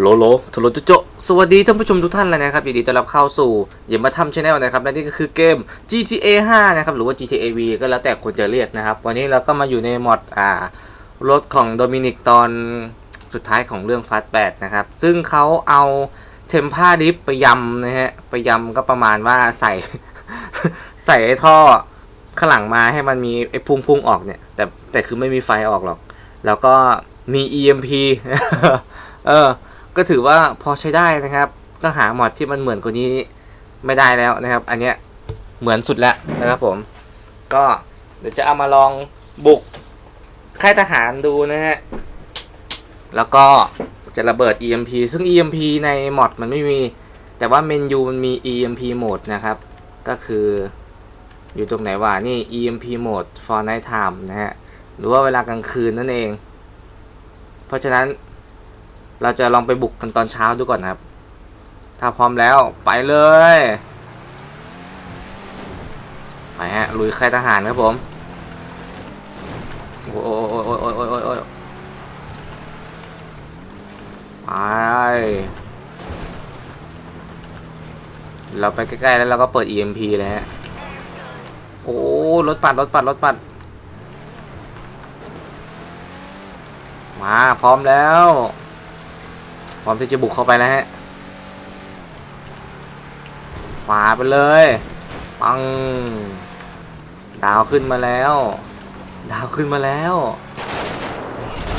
โลโลทโรโจโจสวัสดีท่านผู้ชมทุกท่านเลยนะครับยินดีต้อนรับเข้าสู่อย่ามาทำชาแนลนะครับและนี่ก็คือเกม GTA 5 นะครับ หรือว่า GTA V ก็แล้วแต่คนจะเรียกนะครับ วันนี้เราก็มาอยู่ในมอดอ่ารถของโดมินิกตอนสุดท้ายของเรื่องฟาส8นะครับ ซึ่งเขาเอาเทมพาดิฟไปยำนะฮะไปยำก็ประมาณว่าใส่ ใส่ไอ้ท่อข้างหลังมาให้มันมีไอ้พุ่งๆออกเนี่ย แต่แต่คือไม่มีไฟออกหรอก แล้วก็มี EMP เออ ก็ถือว่าพอใช้ได้นะครับ ก็หาหมอดที่มันเหมือนกว่านี้ไม่ได้แล้วนะครับ อันเนี้ยเหมือนสุดแล้วนะครับผม ก็เดี๋ยวจะเอามาลองบุกค่ายทหารดูนะฮะ แล้วก็จะระเบิด EMP ซึ่ง EMP ในมอดมันไม่มี แต่ว่าเมนยูมันมี EMP โหมดนะครับ ก็คืออยู่ตรงไหนวะนี่ EMP โหมด for night time นะฮะ หรือว่าเวลากลางคืนนั่นเอง เพราะฉะนั้น เราจะลองไปบุกกันตอนเช้าดูก่อนครับ ถ้าพร้อมแล้วไปเลย ไปฮะลุยค่ายทหารครับผมโอ้ยโอ้ยโอ้ยโอ้ยโอ้ยโอ้ยไปเราไปใกล้ๆแล้วเราก็เปิด EMP เลยฮะ โอ้รถปัดรถปัดรถปัด มาพร้อมแล้ว พร้อมที่จะบุกเข้าไปแล้วฮะขวาไปเลย ปัง ดาวขึ้นมาแล้ว ดาวขึ้นมาแล้ว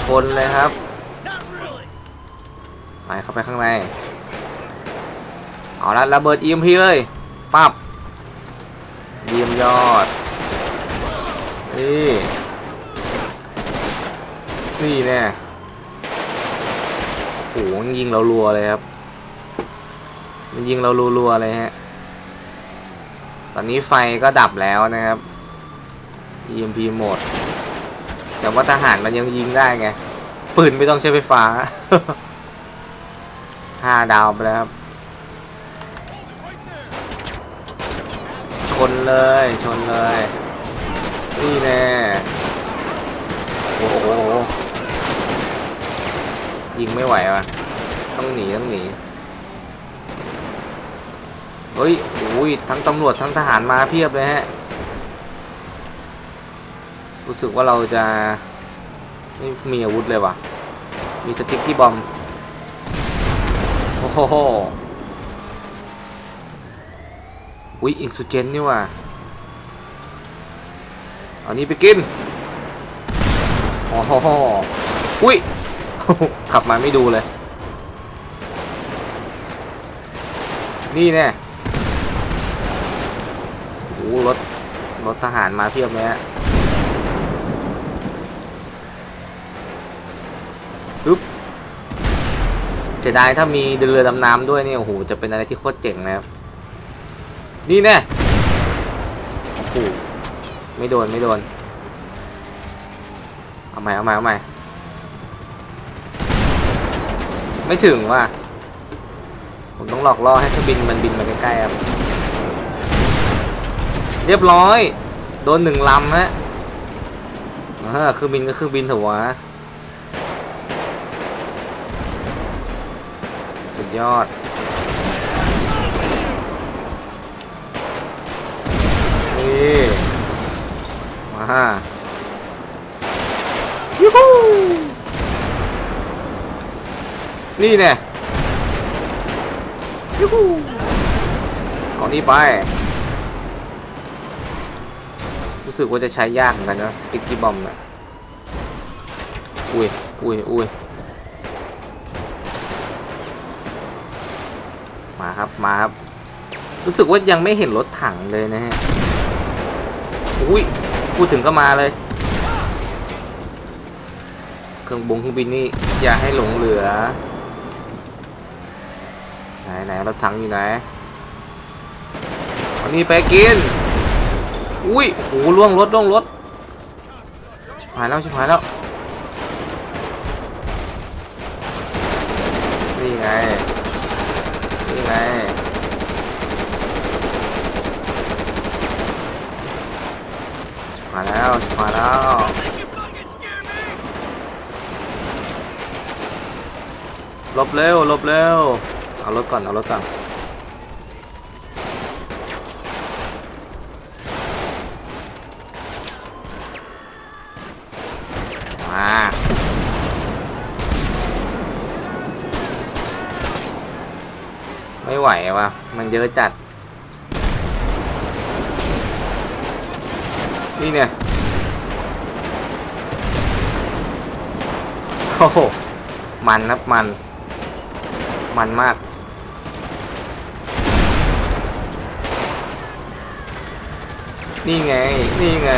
ชนเลยครับ ไปเข้าไปข้างใน เอาละระเบิด EMP เลย ปับเยี่ยมยอด นี่ นี่แน่ หมันยิงเรารัวเลยครับ มันยิงเรารัวๆเลยฮะ ตอนนี้ไฟก็ดับแล้วนะครับ EMP หมด แต่ว่าทหารมันยังยิงได้ไง ปืนไม่ต้องใช้ไฟฟ้าห้าดาวไปแล้วครับ ชนเลย ชนเลย นี่แน่ โอ้โห ยิงไม่ไหวว่ะ ต้องหนีต้องหนี เฮ้ยโอ้ยทั้งตำรวจทั้งทหารมาเพียบเลยฮะ รู้สึกว่าเราจะไม่มีอาวุธเลยว่ะ มีสติ๊กกี้บอม โอ้โหอุ้ยอินซูเจนนี่ว่ะเอานี้ไปกิน โอ้โหอุ้ย ขับมาไม่ดูเลย นี่แน่โอ้โหรถ รถทหารมาเพียบเลยฮะปึ๊บเสียดายถ้ามีเรือดำน้ำด้วยเนี่ยโอ้โหจะเป็นอะไรที่โคตรเจ๋งนะครับ นี่แน่โอ้โหไม่โดน ไม่โดน เอาใหม่ เอาใหม่ เอาใหม่ ไม่ถึงว่ะ ผมต้องหลอกล่อให้เครื่องบินมันบินมาใกล้ๆครับ เรียบร้อย โดนหนึ่งลำฮะอ่าเครื่องบินก็เครื่องบินเถอะวะ สุดยอด นี่ มายูฮู นี่แน่ยูฮูเอานี่ไป รู้สึกว่าจะใช้ยากเหมือนกันนะสติ๊กกี้บอมนะอุ้ยอุ้ยอุ้ยมาครับ มาครับ รู้สึกว่ายังไม่เห็นรถถังเลยนะฮะ อุ้ย พูดถึงก็มาเลย เครื่องบงเครื่องบินนี่อย่าให้หลงเหลือ ไหนไหนรถถังอยู่ไหนเอานี่ไปกิน อุ้ยโอ้ล่วงรถล่วงรถชิบหายแล้วชิบหายแล้ว นี่ไง นี่ไง ชิบหายแล้วชิบหายแล้วหลบเร็วหลบเร็ว เอารถก่อน เอารถก่อน มาไม่ไหวว่ะ มันเยอะจัด นี่เนี่ย โอ้โห มันครับมัน มันมาก นี่ไง นี่ไง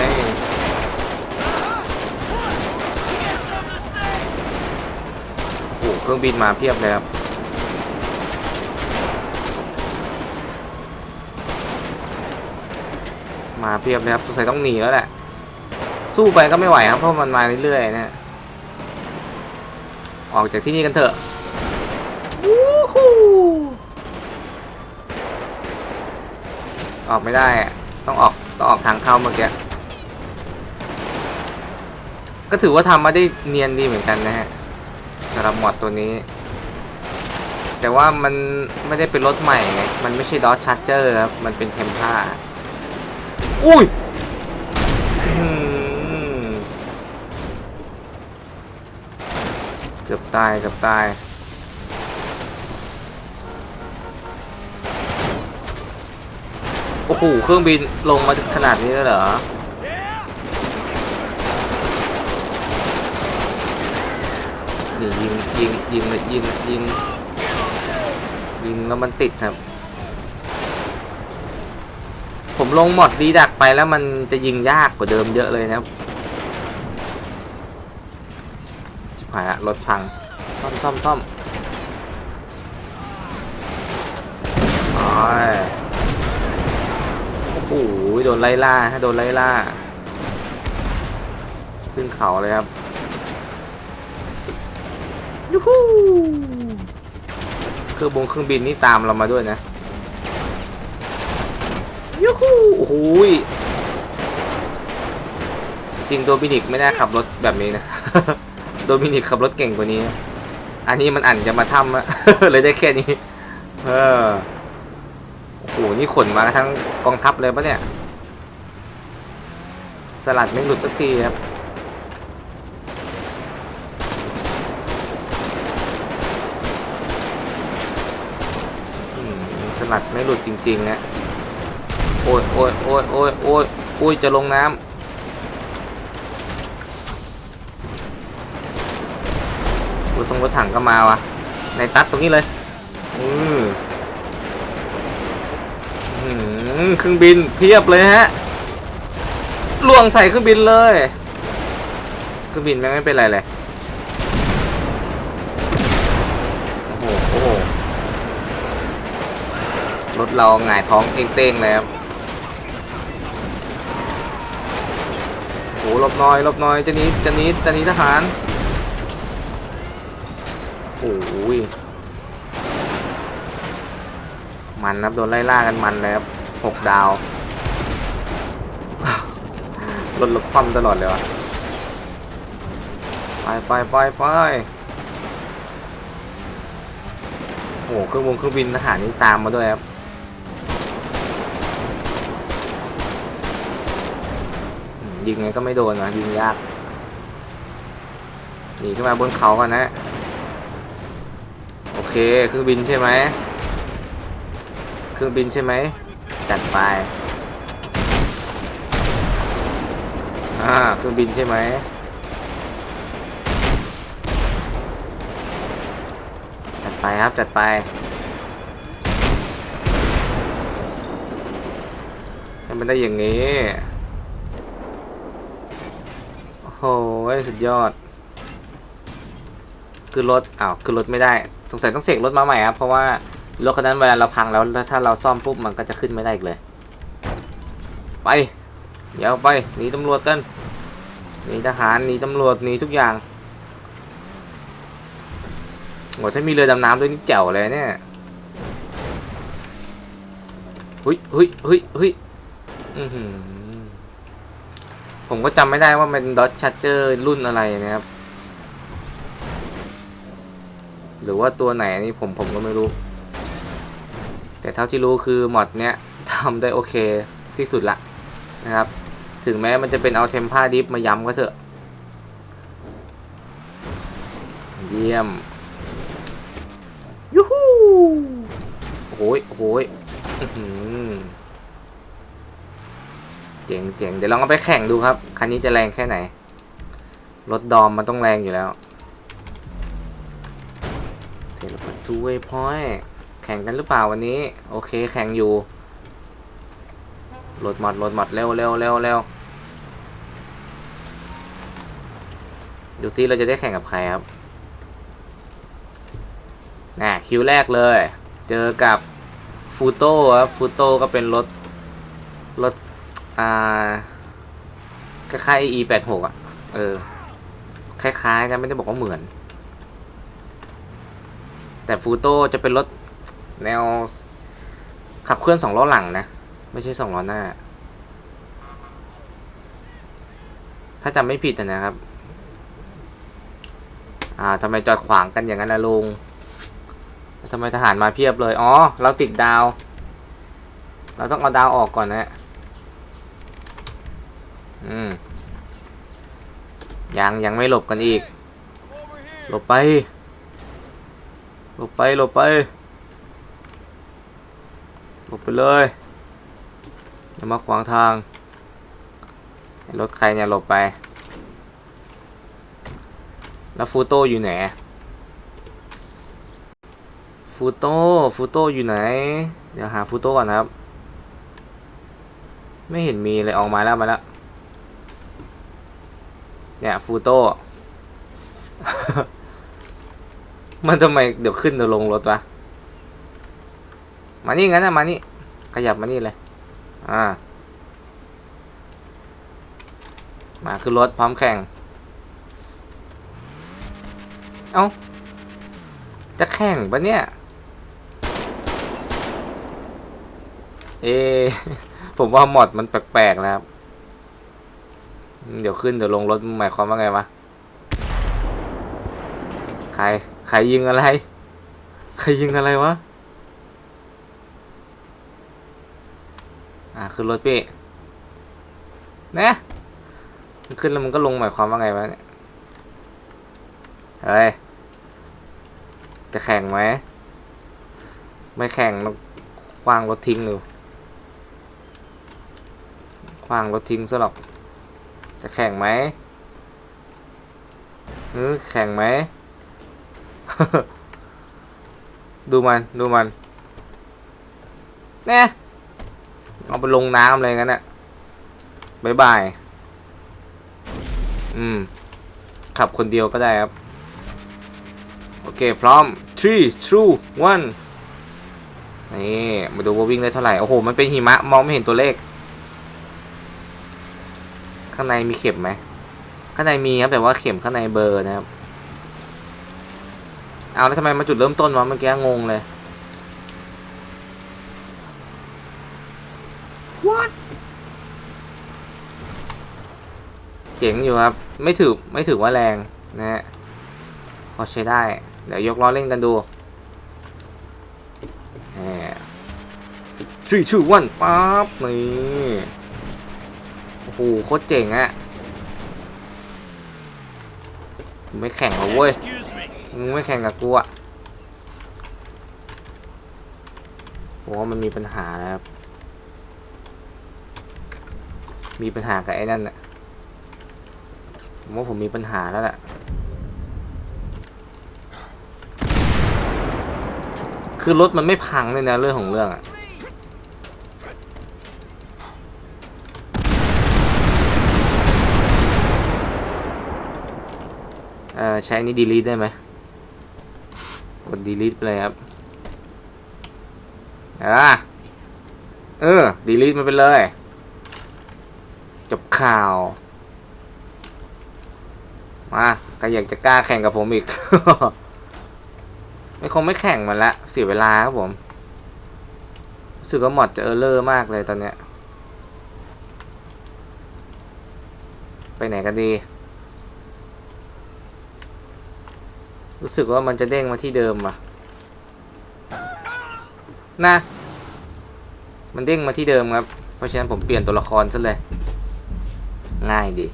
โอ้เครื่องบินมาเพียบเลยครับ มาเพียบเลยครับสงสัยต้องหนีแล้วแหละ สู้ไปก็ไม่ไหวครับ เพราะมันมาเรื่อยๆนะ ออกจากที่นี่กันเถอะออกไม่ได้อะ ต้องออกทางเข้าเมื่อกี้ก็ถือว่าทำมาได้เนียนดีเหมือนกันนะฮะสำหรับมอดตัวนี้ แต่ว่ามันไม่ได้เป็นรถใหม่ไงมันไม่ใช่ดอ c ชาร์เจอร์ครับมันเป็นเทมพ่าอุ้ยเกือบตายเกือบตาย โอ้โห เครื่องบินลงมาถึงขนาดนี้เลยเหรอ นี่ยิงยิงยิงเลยยิงยิงยิงแล้วมันติดครับ ผมลงหมดรีดักไปแล้วมันจะยิงยากกว่าเดิมเยอะเลยนะครับชิบหายละรถพัง ซ่อมซ่อมซ่อมอ้ย โอ้โหโดนไล่ล่าถ้าโดนไล่ล่า ขึ้นเขาเลยครับยูฮูเครื่องบงเครื่องบินนี่ตามเรามาด้วยนะยูฮูโอ้โหยจริงโดมินิกไม่น่าขับรถแบบนี้นะ โดมินิกขับรถเก่งกว่านี้ อันนี้มันอั่นจะมาทำอะเลยได้แค่นี้ เออ อ้นี่ขนมาทั้งกองทัพเลยปะเนี่ย สลัดไม่หลุดสักทีครับอืมสลัดไม่หลุดจริงๆนะโอ้ยโอ้ยโอ้ยโอ้ยโอ้ยโอ้ยจะลงน้ำโอ้ยตรงรถถังก็มาวะในตัดตรงนี้เลย อือหือ เครื่องบินเพียบเลยฮะล่วงใส่เครื่องบินเลยเครื่องบินแม่งไม่เป็นไรเลยโอ้โหโอ้โหรถเราหงายท้องเต้งๆเลยครับโอ้หลบหน้อยหลบหน้อยจะนี้จะนี้จะนี้ทหารโอ้ยมันครับโดนไล่ล่ากันมันเลยครับ หกดาวรถลดความตลอดเลยวะไปไปไปไปโอ้โหเครื่องบงเครื่องบินทหารนี่ตามมาด้วยครับอืมยิงไงก็ไม่โดนนะยิงยากหนีขึ้นมาบนเขาก่อนนะ โอเคเครื่องบินใช่ไหมเครื่องบินใช่ไหม จัดไป อ่าเครื่องบินใช่ไหมจัดไปครับจัดไปให้มันได้อย่างนี้ โอ้โหสุดยอด คือรถอ้าวคือรถไม่ได้ สงสัยต้องเสกรถมาใหม่ครับ เพราะว่า รถคันนั้นเวลาเราพังแล้วแล้วถ้าเราซ่อมปุ๊บมันก็จะขึ้นไม่ได้อีกเลย ไปเดี๋ยวไปหนีตำรวจกันหนีทหารหนีตำรวจหนีทุกอย่างโหถ้ามีเรือดำน้ำด้วยนี่แจ๋วเลยเนี่ยเฮ้ยเฮ้ยเฮ้ยเฮ้ยอื้อหือผมก็จำไม่ได้ว่ามันดอ c ชาร์เจอร์รุ่นอะไรนะครับ หรือว่าตัวไหนอันนี้ผมผมก็ไม่รู้ แต่เท่าที่รู้คือมอดเนี้ยทำได้โอเคที่สุดละนะครับ ถึงแม้มันจะเป็นเอาเทมผ้าดิฟมาย้ำก็เถอะ เยี่ยมยูฮูโอ้ยโอ้ยอื้อหือเจ๋งเจ๋งเดี๋ยวลองเอาไปแข่งดูครับ คันนี้จะแรงแค่ไหน รถดอมมันต้องแรงอยู่แล้วเทเลพอร์ตทูเวย์พอยต์ ข่งกันหรือเปล่าวันนี้ โอเคแข่งอยู่รถหมดรถหมดเร็วเร็วเร็วเร็วดูซิเราจะได้แข่งกับใครครับน่ะคิวแรกเลย เจอกับฟูโต้ครับฟูโต้ก็เป็นรถ รถ อ่าคล้ายๆ e 8 6อะ เออ คล้ายๆนะไม่ได้บอกว่าเหมือน แต่ฟูโต้จะเป็นรถ แนว ขับเคลื่อนสองล้อหลังนะ ไม่ใช่สองล้อหน้า ถ้าจำไม่ผิดนะครับ อ่าทำไมจอดขวางกันอย่างนั้นนะลุงทำไมทหารมาเพียบเลย อ๋อ เราติดดาว เราต้องเอาดาวออกก่อนนะ อืม ยังยังไม่หลบกันอีก หลบไป หลบไป หลบไป หลบไปเลย อย่ามาขวางทาง รถใครเนี่ยหลบไป แล้วฟูโต้อยู่ไหน ฟูโต้ฟูโต้อยู่ไหน เดี๋ยวหาฟูโต้ก่อนครับ ไม่เห็นมีเลยออกมาแล้วมาแล้ว เนี่ยฟูโต้ มันทำไมเดี๋ยวขึ้นเดี๋ยวลงรถวะ มานี่งั้นนะมานี่ ขยับมานี่เลย อ่า มาขึ้นรถพร้อมแข่ง เอ้า จะแข่งปะเนี่ย เอ ผมว่าหมดมันแปลกๆนะครับ เดี๋ยวขึ้นเดี๋ยวลงรถหมายความว่าไงวะ ใคร ใครยิงอะไร ใครยิงอะไรวะ อ่า ขึ้นรถพี่นะมันขึ้นแล้วมันก็ลงหมายความว่าไงวะเนี่ยเฮ้ยจะแข่งไหมไม่แข่งเราคว้างรถทิ้งดูคว้างรถทิ้งซะหรอกจะแข่งไหมเออแข่งไหม ดูมัน ดูมันเนี่ย เอาไปลงน้ำอะไรงั้นน่ะบายบาย อืม ขับคนเดียวก็ได้ครับ โอเค พร้อม three two one นี่มาดูว่าวิ่งได้เท่าไหร่ โอ้โห มันเป็นหิมะ มองไม่เห็นตัวเลข ข้างในมีเข็มไหม ข้างในมีครับแต่ว่าเข็มข้างในเบอร์นะครับ เอาแล้วทำไมมาจุดเริ่มต้นวะเมื่อกี้งงเลย เจ๋งอยู่ครับ ไม่ถือไม่ถือว่าแรงนะฮะพอใช้ได้ เดี๋ยวยกล้อเล่นกันดูแหม three two one ปั๊บนี่โอ้โหโคตรเจ๋งอะไม่แข่งหรอเว้ยมึงไม่แข่งกับกูอะผมว่ามันมีปัญหานะครับ มีปัญหากับไอ้นั่นน่ะ ผมว่าผมมีปัญหาแล้วแหละคือรถมันไม่พังเลยนะเรื่องของเรื่องอะใช้นนี้ delete ได้ไหมกด delete ไปเลยครับอ่าเออ delete มันไปเลย จบข่าว มาใครอยากจะกล้าแข่งกับผมอีก ไม่คงไม่แข่งมันละเสียเวลาครับผมรู้สึกว่าหมอดจะเออร์เลอร์มากเลยตอนเนี้ย ไปไหนกันดี รู้สึกว่ามันจะเด้งมาที่เดิมอะนะมันเด้งมาที่เดิมครับ เพราะฉะนั้นผมเปลี่ยนตัวละครซะเลย ง่ายดี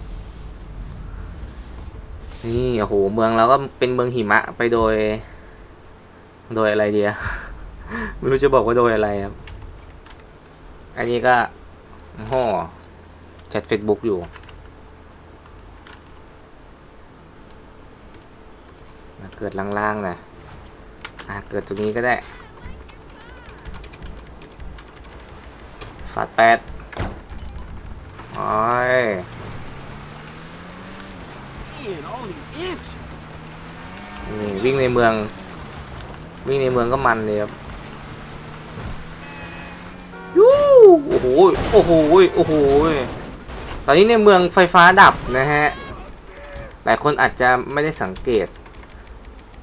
นี่โอ้โหเมืองเราก็เป็นเมืองหิมะไปโดย โดยอะไรเดียไม่รู้จะบอกว่าโดยอะไรครับ อันนี้ก็ห่อแชทเฟซบุ๊กอยู่ เกิดล่างๆหน่อยอะเกิดตรงนี้ก็ได้ฝาดแปดโอ้ย นี่วิ่งในเมือง วิ่งในเมืองก็มันเลยครับยูโอ้โหโอ้โหโอ้โหตอนนี้ในเมืองไฟฟ้าดับนะฮะหลายคนอาจจะไม่ได้สังเกต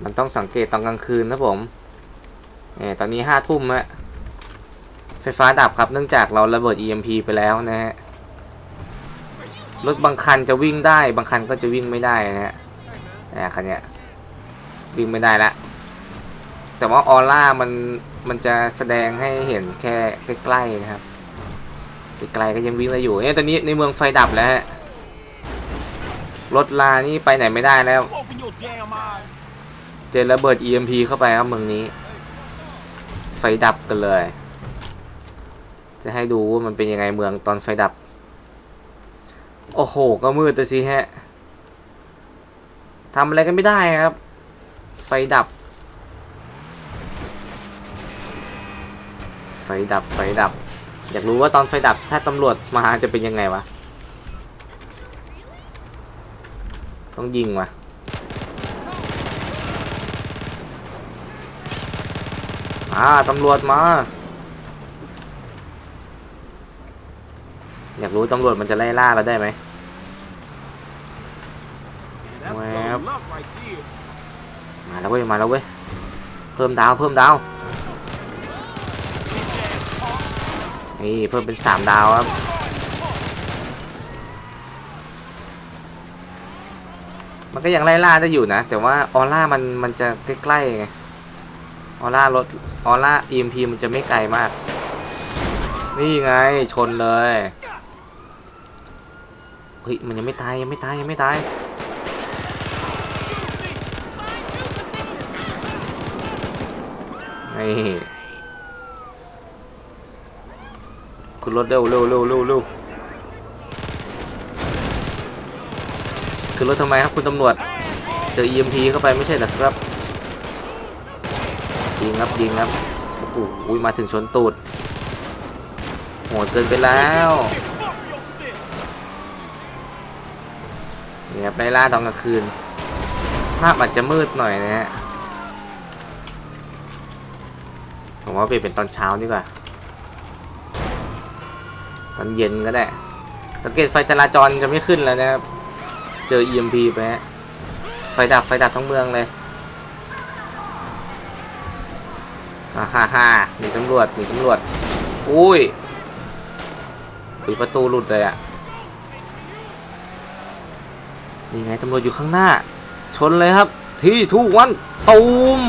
มันต้องสังเกตตอนกลางคืนนะผมเนี่ยตอนนี้ห้าทุ่มฮะไฟฟ้าดับครับเนื่องจากเราระเบิด EMP ไปแล้วนะฮะ รถบางคันจะวิ่งได้ บางคันก็จะวิ่งไม่ได้นะฮะนี่ยคันเนี้ยวิ่งไม่ได้ละ แต่ว่าออร่ามันมันจะแสดงให้เห็นแค่ใกล้ๆนะครับไกลๆก็ยังวิ่งได้อยู่เนี่ยตอนนี้ในเมืองไฟดับแล้วฮะรถลานี่ไปไหนไม่ได้แล้ว เจอระเบิด EMP เข้าไปครับเมืองนี้ ไฟดับกันเลย จะให้ดูว่ามันเป็นยังไงเมืองตอนไฟดับ โอ้โห ก็มืดแต่สิฮะทำอะไรกันไม่ได้ครับ ไฟดับ ไฟดับ ไฟดับ อยากรู้ว่าตอนไฟดับ ถ้าตำรวจมาจะเป็นยังไงวะ ต้องยิงวะอ่าตำรวจมา อยากรู้ตำรวจมันจะไล่ล่าเราได้ไหม Man, that's Well. dumb luck right there. มาแล้วเว้ยมาแล้วเว้ยเพิ่มดาวเพิ่มดาวนี่เพิ่มเป็นสามดาวครับมันก็ยังไล่ล่าได้อยู่นะ แต่ว่าออร่ามันมันจะใกล้ๆไงออร่ารถออร่า EMP มันจะไม่ไกลมาก นี่ไงชนเลยเฮ้ยมันยังไม่ตายยังไม่ตายยังไม่ตาย นี่ขึ้นรถเร็วเร็วเร็วเร็วเร็วขึ้นรถทำไมครับคุณตำรวจ เจอ EMP เข้าไปไม่ใช่หรอครับยิงครับยิงครับโอ้โหอุ๊ยมาถึงชนตูดโหดเกินไปแล้วนี่ครับไล่ล่าตอนกลางคืน ภาพอาจจะมืดหน่อยนะฮะ ผมว่าเปลี่ยนเป็นตอนเช้าดีกว่า ตอนเย็นก็ได้ สังเกตไฟจราจรจะไม่ขึ้นแล้วนะครับ เจอ EMP ไปฮะไฟดับไฟดับทั้งเมืองเลยอ่าฮ่าฮ่าหนีตำรวจหนีตำรวจ อุ้ยปิดประตูหลุดเลยอะนี่ไงตำรวจอยู่ข้างหน้า ชนเลยครับ ที่ทุกวันตูม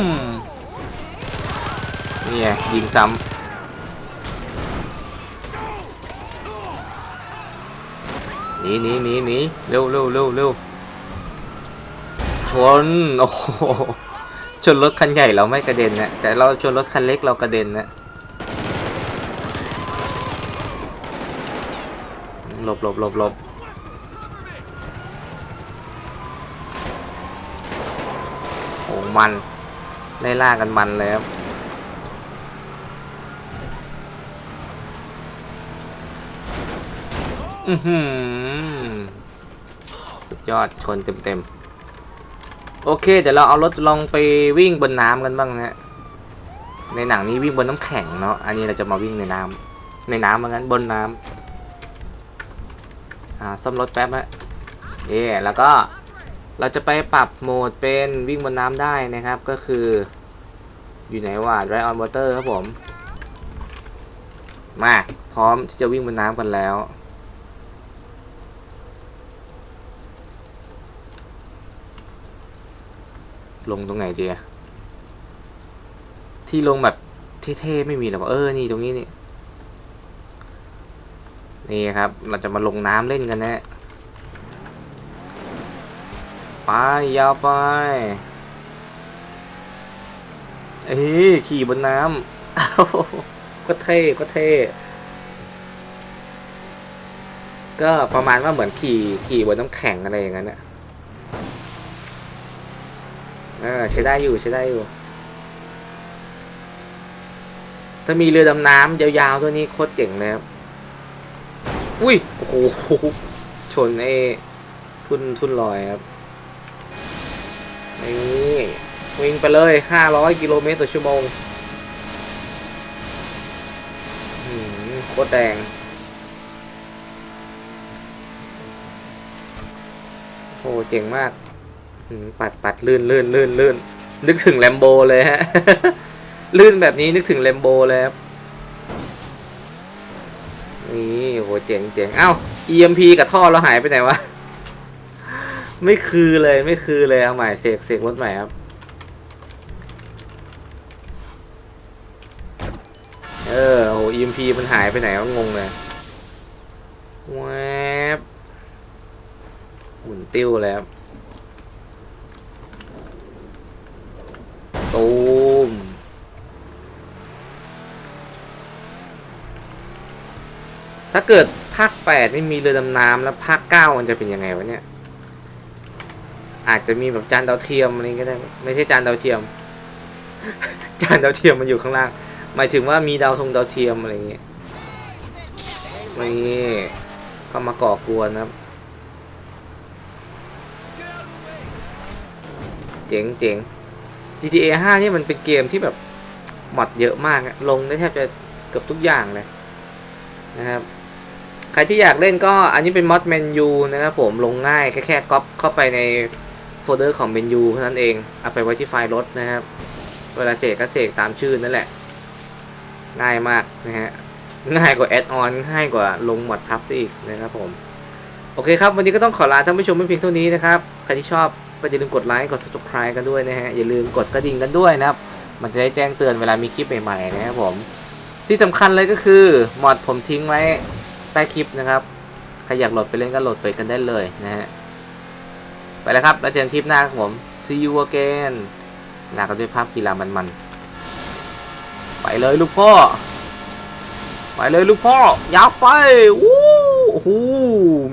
นี่ไงยิงซ้ำหนีหนีหนีหนีเร็วเร็วเร็วเร็วชนโอ้โหชนรถคันใหญ่เราไม่กระเด็นนะแต่เราชนรถคันเล็กเรากระเด็นนะหลบหลบหลบหลบโอ้มันไล่ล่ากันมันเลยครับ อือหือสุดยอดชนเต็มๆ โอเค เดี๋ยวเราเอารถลองไปวิ่งบนน้ำกันบ้างนะฮะ ในหนังนี้วิ่งบนน้ำแข็งเนาะ อันนี้เราจะมาวิ่งในน้ำในน้ำเหมือนกันบนน้ำอ่าซ่อมรถแป๊บฮะเย่แล้วก็เราจะไปปรับโหมดเป็นวิ่งบนน้ำได้นะครับ ก็คือ อยู่ไหนวะ Dry on Water ครับผม มา พร้อมที่จะวิ่งบนน้ำกันแล้ว ลงตรงไหนดีอะที่ลงแบบเท่ๆไม่มีหรอกเออนี่ตรงนี้นี่นี่ครับ เราจะมาลงน้ำเล่นกันนะไปยาวไปเอ้ขี่บนน้ำก็เท่ก็เท่ก็ประมาณว่าเหมือนขี่ขี่บนน้ำแข็งอะไรอย่างนั้นอะ เออใช้ได้อยู่ใช้ได้อยู่ ถ้ามีเรือดำน้ำยาวๆตัวนี้โคตรเจ๋งเลยครับ อุ้ย โอ้โห ชนไอ้ทุนทุนลอยครับ นี่วิ่งไปเลย 500 กิโลเมตรต่อชั่วโมงโคตรแดงโอ้เจ๋งมาก ปัดปัดลื่นลื่นลื่นลื่นนึกถึงแลมโบเลยฮะ ลื่นแบบนี้นึกถึงแลมโบเลยครับ นี่โหเจ๋งเจ๋งเอ้า EMP กับท่อเราหายไปไหนวะ ไม่คือเลยไม่คือเลยเอาใหม่เสกเสกรถใหม่ครับ เออโห EMP มันหายไปไหนวะงงเลยแวบหมุนติ้วแล้ว ตูมถ้าเกิดภาคแปดนี่มีเรือดำน้ำแล้วภาคเก้ามันจะเป็นยังไงวะเนี่ย อาจจะมีแบบจานดาวเทียมอะไรก็ได้ ไม่ใช่จานดาวเทียม จานดาวเทียมมันอยู่ข้างล่าง หมายถึงว่ามีดาวทงดาวเทียมอะไรอย่างเงี้ยนี่เข้ามาก่อกวนนะครับ เจ๋งเจ๋ง GTA 5 นี่มันเป็นเกมที่แบบมอดเยอะมาก ลงได้แทบจะเกือบทุกอย่างเลยนะครับ ใครที่อยากเล่นก็อันนี้เป็นมอดเมนยูนะครับผมลงง่ายแค่แค่ก๊อปเข้าไปในโฟลเดอร์ของเมนยูเท่านั้นเอง เอาไปไว้ที่ไฟล์รถนะครับ เวลาเสกก็เสกตามชื่อนั่นแหละ ง่ายมากนะฮะ ง่ายกว่าแอดออนง่ายกว่าลงหมดทับอีกนะครับผม โอเคครับ วันนี้ก็ต้องขอลาท่านผู้ชมไม่เพียงเท่านี้นะครับ ใครที่ชอบ ก็อย่าลืมกดไลค์กด subscribe กันด้วยนะฮะอย่าลืมกดกระดิ่งกันด้วยนะครับ มันจะได้แจ้งเตือนเวลามีคลิปใหม่ๆนะครับผมที่สำคัญเลยก็คือมอดผมทิ้งไว้ใต้คลิปนะครับใครอยากโหลดไปเล่นก็โหลดไปกันได้เลยนะฮะไปแล้วครับแล้วเจอกันคลิปหน้าครับผม see you again ลากันด้วยภาพกีฬามันๆไปเลยลูกพ่อไปเลยลูกพ่อยาวไปวู้โอ้โห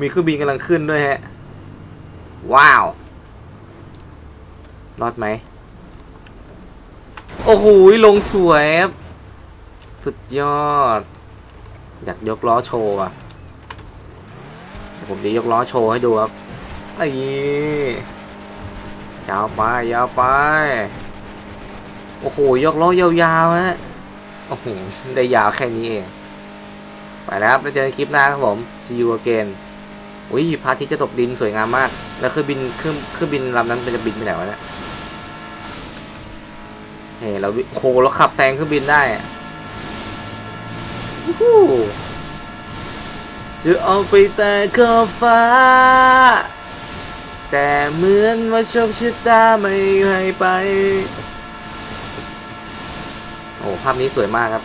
มีเครื่องบินกำลังขึ้นด้วยฮะ ว้าว รอดไหม โอ้โหลงสวยครับสุดยอด อยากยกล้อโชว์อะผมจะยกล้อโชว์ให้ดูครับนี่ยาวไปยาวไป โอ้โห ยกล้อยาวๆฮะ โอ้โห ได้ยาวแค่นี้เอง ไปแล้วครับแล้วเจอกันคลิปหน้าครับผม see you again อุ้ยพระอาทิตย์จะตกดินสวยงามมาก แล้วคือบินเครื่องเครื่องบินลำนั้นมันจะบินไปไหนวะเนี่ย เฮ้เราโคเราขับแซงเครื่องบินได้ฮู้จะออกไปแต่ขอบฟ้า แต่เหมือนว่าโชคชะตาไม่ให้ไป โอ้ภาพนี้สวยมากครับ